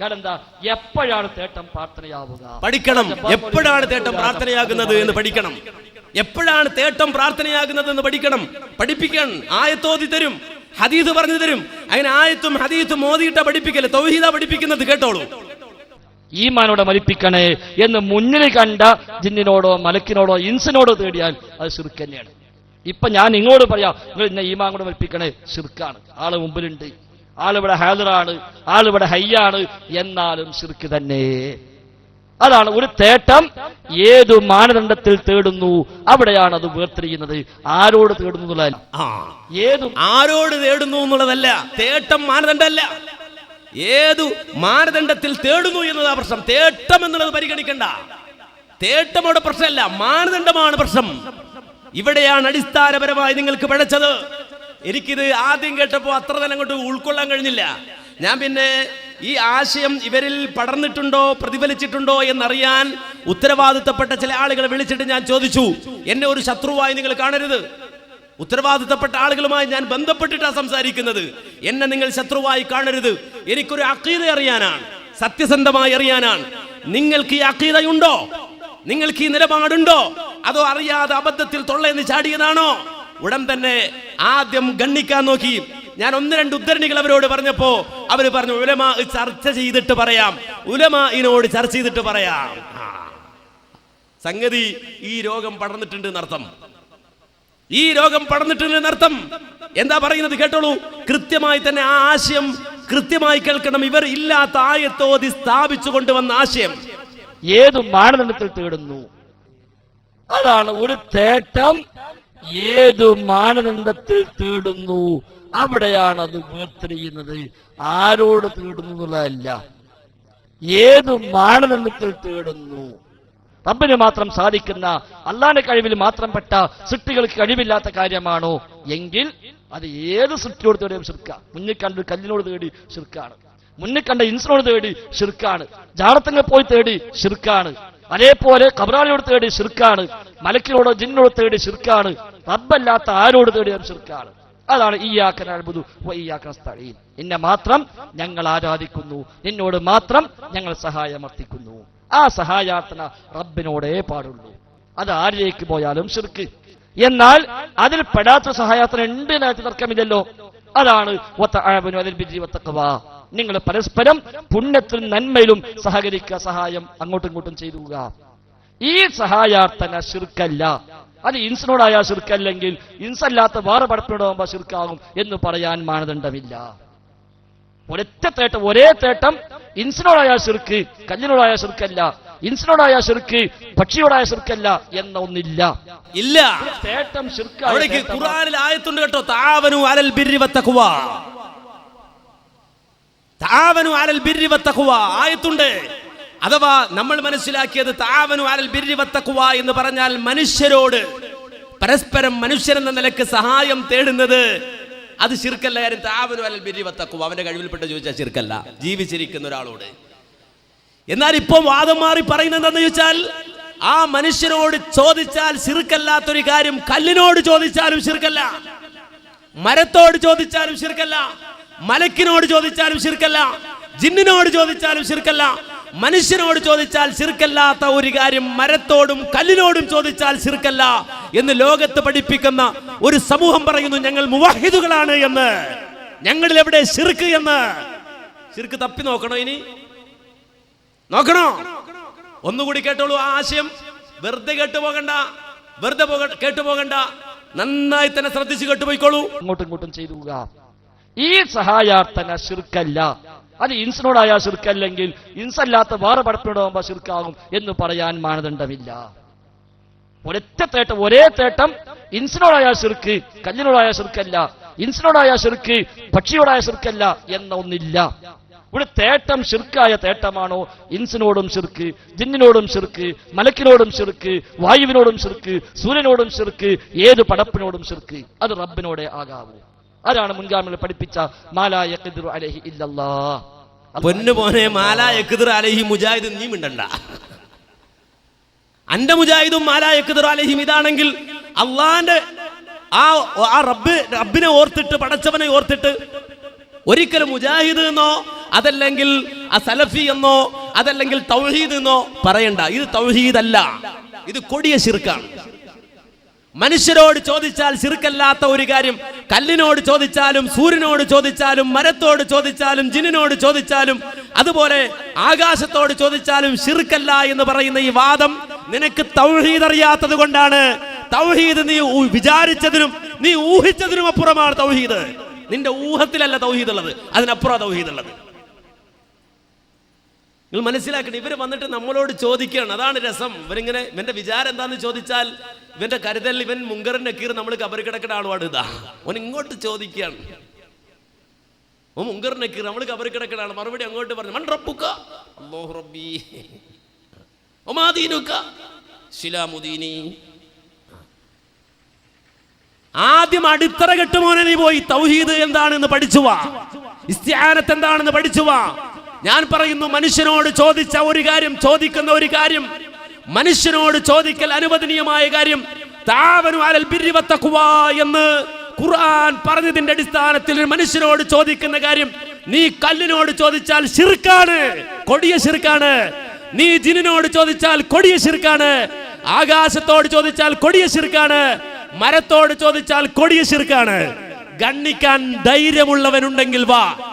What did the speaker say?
കാരണം എന്താ എപ്പോഴാണ് തേട്ടം പ്രാർത്ഥനയാവുക? പഠിക്കണം. എപ്പോഴാണ് തേട്ടം പ്രാർത്ഥനയാകുന്നത് എന്ന് പഠിക്കണം. എപ്പോഴാണ് തേട്ടം പ്രാർത്ഥനയാകുന്നത് എന്ന് പഠിക്കണം. പഠിപ്പിക്കണം ആയത്തോതി തരും. ഹദീസ് പറഞ്ഞു തരും. അങ്ങനെ ആയത്തും ഹദീസും മോദിയിട്ട പഠിപ്പിക്കൽ. തൗഹീദ പഠിപ്പിക്കുന്നത് കേട്ടോളൂ. ഈമാനോടെ മരിപ്പിക്കണേ എന്ന് മുന്നിൽ കണ്ട ജിന്നിനോടോ മലക്കിനോടോ ഇൻസിനോടോ തേടിയാൽ അത് ശിർക്ക് തന്നെയാണ്. ഇപ്പൊ ഞാൻ ഇങ്ങോട്ട് പറയാം നിങ്ങൾ ഇന്ന ഈമാൻ കൂടെ മരിപ്പിക്കണേ ശിർക്കാണ്. ആൾ മുമ്പിലുണ്ട്. ആളിവിടെ ഹാജറാണ് ആളിവിടെ ഹയ്യാണ് എന്നാലും ശിർക്ക് തന്നെ. അതാണ് ഒരു തേട്ടം. ഏതു മാനദണ്ഡത്തിൽ തേടുന്നു? അവിടെയാണ് അത് വേർതിരിയുന്നത്. ആരോട് തേടുന്നു എന്നുള്ളതല്ല. ഏതു ആരോട് തേടുന്നു എന്നുള്ളതല്ല. തേട്ടം മാനദണ്ഡമല്ല. ഏതു മാനദണ്ഡത്തിൽ തേടുന്നു എന്നതാ പ്രശ്നം. തേട്ടം എന്നുള്ളത് പരിഗണിക്കണ്ട. തേട്ടമോടെ പ്രശ്നമല്ല. മാനദണ്ഡമാണ് പ്രശ്നം. ഇവിടെയാണ് അടിസ്ഥാനപരമായി നിങ്ങൾക്ക് പിഴച്ചത്. എനിക്കിത് ആദ്യം കേട്ടപ്പോൾ അത്ര തന്നെ അങ്ങോട്ട് ഉൾക്കൊള്ളാൻ കഴിഞ്ഞില്ല. ഞാൻ പിന്നെ ഈ ആശയം ഇവരിൽ പടർന്നിട്ടുണ്ടോ പ്രതിഫലിച്ചിട്ടുണ്ടോ എന്നറിയാൻ ഉത്തരവാദിത്തപ്പെട്ട ചില ആളുകളെ വിളിച്ചിട്ട് ഞാൻ ചോദിച്ചു. എന്നെ ഒരു ശത്രുവായി നിങ്ങൾ കാണരുത്. ഉത്തരവാദിത്തപ്പെട്ട ആളുകളുമായി ഞാൻ ബന്ധപ്പെട്ടിട്ടാണ് സംസാരിക്കുന്നത്. എന്നെ നിങ്ങൾ ശത്രുവായി കാണരുത്. എനിക്കൊരു അക്കീത അറിയാനാണ് സത്യസന്ധമായി അറിയാനാണ്. നിങ്ങൾക്ക് ഈ അക്കീതയുണ്ടോ നിങ്ങൾക്ക് ഈ നിലപാടുണ്ടോ? അതോ അറിയാതെ അബദ്ധത്തിൽ തൊള്ളയെന്ന് ചാടിയതാണോ? ഉടൻ തന്നെ ആദ്യം ഗണ്ണിക്കാൻ നോക്കി. ഞാൻ ഒന്ന് രണ്ട് ഉദ്ധരണികൾ അവരോട് പറഞ്ഞപ്പോ അവർ പറഞ്ഞു ഉലമ ചർച്ച ചെയ്തിട്ട് പറയാം. ഉലമ ഇതിനോട് ചർച്ച ചെയ്തിട്ട് പറയാം. സംഗതി ഈ രോഗം പടർന്നിട്ടുണ്ട് എന്നർത്ഥം. ഈ രോഗം പടർന്നിട്ടുണ്ട് എന്നർത്ഥം. എന്താ പറയുന്നത് കേട്ടോളൂ. കൃത്യമായി തന്നെ ആ ആശയം കൃത്യമായി കേൾക്കണം. ഇവർ ഇല്ലാത്ത ആയത്തോതി സ്ഥാപിച്ചു കൊണ്ടുവന്ന ആശയം. ഏത് മാനദണ്ഡത്തിൽ തേടുന്നു? അതാണ് ഒരു തേട്ടം ഏതു മാനദണ്ഡത്തിൽ തേടുന്നു? അവിടെയാണ് അത് വേർതിരിയുന്നത് ആരോട് തേടുന്നു എന്നുള്ളതല്ല ഏതു മാനദണ്ഡത്തിൽ തേടുന്നു? റബ്ബിന് മാത്രം സാധിക്കുന്ന അള്ളാന്റെ കഴിവിൽ മാത്രം പെട്ട സൃഷ്ടികൾക്ക് കഴിവില്ലാത്ത കാര്യമാണോ? എങ്കിൽ അത് ഏത് സൃഷ്ടിയോട് തേടിയും ശിർക്ക മുന്നിൽ കണ്ട കല്ലിനോട് തേടി ശിർക്കാണ്. മുന്നിൽ കണ്ട ഇൻസിനോട് തേടി ശിർക്കാണ്. ജാടത്തങ്ങൾ പോയി തേടി ശിർക്കാണ്. അതേപോലെ കബറാളിയോട് തേടി ശിർക്കാണ്. മലക്കിനോട് ജിന്നോട് തേടി ശിർക്കാണ്. റബ്ബല്ലാത്ത ആരോട് തേടിയും ശിർക്കാണ് അതാണ് ഈ ആക്കനബുദു ഈ നിന്നെ മാത്രം ഞങ്ങൾ ആരാധിക്കുന്നു. നിന്നോട് മാത്രം ഞങ്ങൾ സഹായമർത്ഥിക്കുന്നു ആ സഹായാർത്ഥന റബ്ബിനോടേ പാടുള്ളൂ. അത് ആരിലേക്ക് പോയാലും ശിർക്ക്. എന്നാൽ അതിൽ പെടാത്ത സഹായാർത്ഥന ഉണ്ട് എന്നതിൽ തർക്കമില്ലല്ലോ. അതാണ്. നിങ്ങൾ പരസ്പരം പുണ്യത്തിലും നന്മയിലും സഹകരിക്കുക സഹായം അങ്ങോട്ടും ഇങ്ങോട്ടും ചെയ്തുക ഈ സഹായാർത്ഥന ശിർക്കല്ല. അത് ഇൻസിനോടായാൽ ശിർക്കല്ലെങ്കിൽ ഇൻസല്ലാത്ത വേറെ പടപ്പിനോടാകുമ്പോൾ ശിർക്കാകും എന്ന് പറയാൻ മാനദണ്ഡമില്ല. ഒരൊറ്റ തേട്ടം ഒരേ തേട്ടം ഇൻസിനോടായ ശിർക്ക് കല്ലിനോടായ ശിർക്കല്ല ഇൻസിനോടായ ശിർക്ക് പക്ഷിയോടായ ശിർക്കല്ല എന്നൊന്നില്ല ഇല്ല. തേട്ടം ശിർക്ക് ഖുറാനിൽ ആയത്തുണ്ട് കേട്ടോ താവനു അലൽ ബിർരി വത്തഖ്വ. താവനു അലൽ ബിർരി വത്തഖ്വ. ആയത്തുണ്ട്. അഥവാ നമ്മൾ മനസ്സിലാക്കിയത് താവനു ആരൽ ബിർരി വത്തഖ്വ എന്ന് പറഞ്ഞാൽ മനുഷ്യരോട് പരസ്പരം മനുഷ്യരെന്ന നിലയ്ക്ക് സഹായം തേടുന്നത് അത് ശിർക്കല്ല കാര്യം. താവനു അലൽ ബിർരി വത്തഖ്വ. അവന്റെ കഴിവിൽപ്പെട്ട് ചോദിച്ചാൽ ശിർക്കല്ല. ജീവിച്ചിരിക്കുന്ന ഒരാളോട്. എന്നാൽ ഇപ്പം വാദം മാറി പറയുന്നത് എന്താണെന്ന് ചോദിച്ചാൽ ആ മനുഷ്യനോട് ചോദിച്ചാൽ ശിർക്കല്ലാത്തൊരു കാര്യം കല്ലിനോട് ചോദിച്ചാലും ശിർക്കല്ല. മരത്തോട് ചോദിച്ചാലും ശിർക്കല്ല. മലക്കിനോട് ചോദിച്ചാലും ശിർക്കല്ല. ജിന്നിനോട് ചോദിച്ചാലും ശിർക്കല്ല. മനുഷ്യനോട് ചോദിച്ചാൽ ശിർക്കല്ലാത്ത ഒരു കാര്യം മരത്തോടും കല്ലിനോടും ചോദിച്ചാൽ ശിർക്കല്ല എന്ന് ലോകത്ത് പഠിപ്പിക്കുന്ന ഒരു സമൂഹം പറയുന്നു ഞങ്ങൾ മുവാഹിദുകളാണ് എന്ന്. ഞങ്ങളിൽ എവിടെ ശിർക്ക് എന്ന്? ശിർക്ക് തപ്പി നോക്കണോ ഇനി? നോക്കണോ? ഒന്നുകൂടി കേട്ടോളൂ ആ ആശയം. വെറുതെ കേട്ടു പോകണ്ട. വെറുതെ കേട്ടു പോകണ്ട. നന്നായി തന്നെ ശ്രദ്ധിച്ച് കേട്ടുപോയിക്കോളൂ. അങ്ങോട്ടും ഇങ്ങോട്ടും ചെയ്തു ഈ സഹായാർത്ഥന ശിർക്കല്ല. അത് ഇൻസിനോടായാൽ ശിർക്കല്ലെങ്കിൽ ഇൻസല്ലാത്ത വേറെ പടപ്പിനോടാകുമ്പോൾ ശിർക്കാകും എന്ന് പറയാൻ മാനദണ്ഡമില്ല. ഒരൊറ്റ തേട്ടം ഒരേ തേട്ടം ഇൻസിനോടായ ശിർക്ക് കല്ലിനോടായ ശിർക്കല്ല ഇൻസിനോടായ ശിർക്ക് പക്ഷിയോടായ ശിർക്കല്ല എന്ന ഒന്നില്ല. ഒരു തേട്ടം ശിർക്കായ തേട്ടമാണോ? ഇൻസിനോടും ശിർക്ക് ജിന്നിനോടും ശിർക്ക് മലക്കിനോടും ശിർക്ക് വായുവിനോടും ശിർക്ക് സൂര്യനോടും ശിർക്ക് ഏത് പടപ്പിനോടും ശിർക്ക് അത് റബ്ബിനോടെ ആകാവൂ. അതാണ് മുൻഗാമികൾ പഠിപ്പിച്ച മാലായ അലഹി ഇല്ലല്ലാ? പൊന്നു മോനെ മാല യക്കുതിർ അലഹി മുജാഹിദ് നീ അന്റെ മുജാഹിദും മാലായ ഇതാണെങ്കിൽ അള്ളാന്റെ ആ ആ റബ്ബ് റബ്ബിനെ ഓർത്തിട്ട് പടച്ചവനെ ഓർത്തിട്ട് ഒരിക്കലും മുജാഹിദ് എന്നോ അതല്ലെങ്കിൽ ആ സലഫി എന്നോ അതല്ലെങ്കിൽ തൗഹീദ് എന്നോ പറയണ്ട. ഇത് തൗഹീദ് അല്ല ഇത് കൊടിയ ശിർക്കാണ്. മനുഷ്യരോട് ചോദിച്ചാൽ ശിർക്കല്ലാത്ത ഒരു കാര്യം കല്ലിനോട് ചോദിച്ചാലും സൂര്യനോട് ചോദിച്ചാലും മരത്തോട് ചോദിച്ചാലും ജിനിനോട് ചോദിച്ചാലും അതുപോലെ ആകാശത്തോട് ചോദിച്ചാലും ശിർക്കല്ല എന്ന് പറയുന്ന ഈ വാദം നിനക്ക് തൗഹീദ് അറിയാത്തത് കൊണ്ടാണ്. തൗഹീദ് നീ വിചാരിച്ചതിനും നീ ഊഹിച്ചതിനും അപ്പുറമാണ് തൗഹീദ്. നിന്റെ ഊഹത്തിലല്ല തൗഹീദ് ഉള്ളത് അതിനപ്പുറം തൗഹീദ് ഉള്ളത്. നിങ്ങൾ മനസ്സിലാക്കണം ഇവർ വന്നിട്ട് നമ്മളോട് ചോദിക്കുകയാണ്. അതാണ് രസം. ഇവരിങ്ങനെ ഇവന്റെ വിചാരം എന്താന്ന് ചോദിച്ചാൽ ഇവന്റെ കരുതൽ ഇവൻ മുങ്കറിൻ നക്കീർ നമ്മൾ കബറി കിടക്കുന്ന ആളുമാണ് ഇതാ. അവൻ ഇങ്ങോട്ട് ചോദിക്കുകയാണ്. ഓ മുങ്കർ നക്കീർ നമ്മൾ കബറി കിടക്കുന്ന ആൾ മറുപടി അങ്ങോട്ട് പറഞ്ഞു മൺറപ്പുക്ക റബ്ബി. ആദ്യം അടിത്തറ കെട്ടുമോനെ നീ പോയി. തൗഹീദ് എന്താണെന്ന് പഠിച്ചുവാ. ഇസ്തിഹാനത്ത് എന്താണെന്ന് പഠിച്ചു വാ ഞാൻ പറയുന്നു മനുഷ്യനോട് ചോദിച്ച ഒരു കാര്യം ചോദിക്കുന്ന ഒരു കാര്യം. മനുഷ്യനോട് ചോദിക്കൽ അനുവദനീയമായ കാര്യം താവനു അലൽ ബിർരി വത്തഖ്വ എന്ന് ഖുർആൻ പറഞ്ഞതിന്റെ അടിസ്ഥാനത്തിൽ മനുഷ്യനോട് ചോദിക്കുന്ന കാര്യം നീ കല്ലിനോട് ചോദിച്ചാൽ ശിർക്കാണ് കൊടിയ ശിർക്കാണ്. നീ ജിനിനോട് ചോദിച്ചാൽ കൊടിയ ശിർക്കാണ്. ആകാശത്തോട് ചോദിച്ചാൽ കൊടിയ ശിർക്കാണ്. മരത്തോട് ചോദിച്ചാൽ കൊടിയ ശിർക്കാണ്. ഗണ്ണിക്കാൻ ധൈര്യമുള്ളവനുണ്ടെങ്കിൽ വാ.